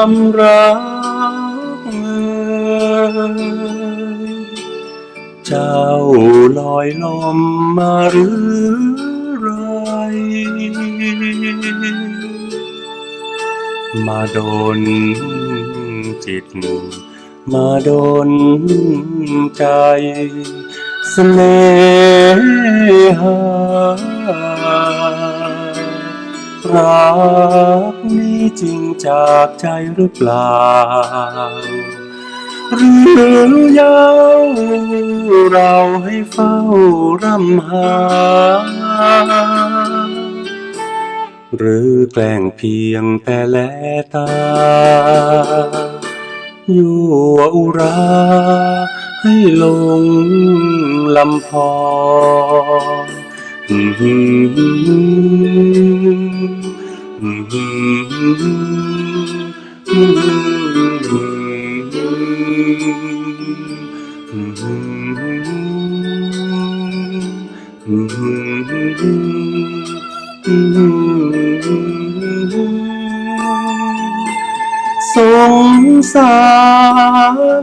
ความรักเอยเจ้าลอยลมมาหรือไรมาโดนจิต มาโดนใจเสน่หา รักนี้จริงจากใจหรือเปล่า หรือยาวเราให้เฝ้ารำหา หรือแกล้งเพียงแต่แลตา อยู่อุราให้ลงลำพองอืมอืมอืม สงสา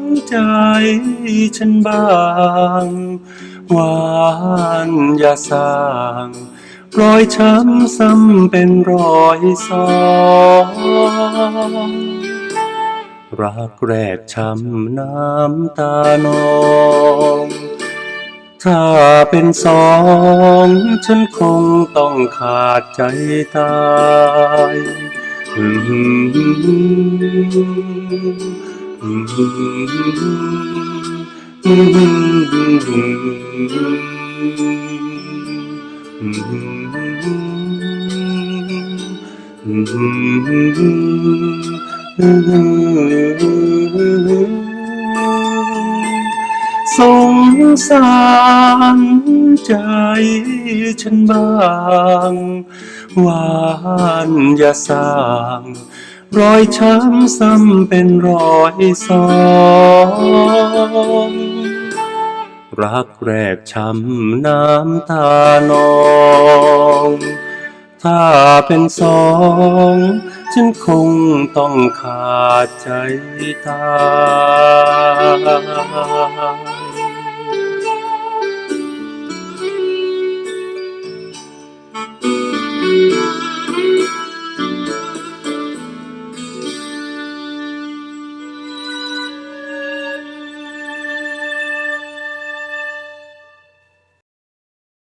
รใจฉันบ้าง หวานอย่าสร้าง รอยช้ำซ้ำเป็นรอยสองรักแรกช้ำน้ำตานอง ถ้าเป็นสองฉันคงต้องขาดใจตายอืม สงสารใจฉันบ้างหวานอย่าสร้างรอยช้ำซ้ำเป็นรอยสอง รักแรกช้ำน้ำตานอง ถ้าเป็นสอง ฉันคงต้องขาดใจตาย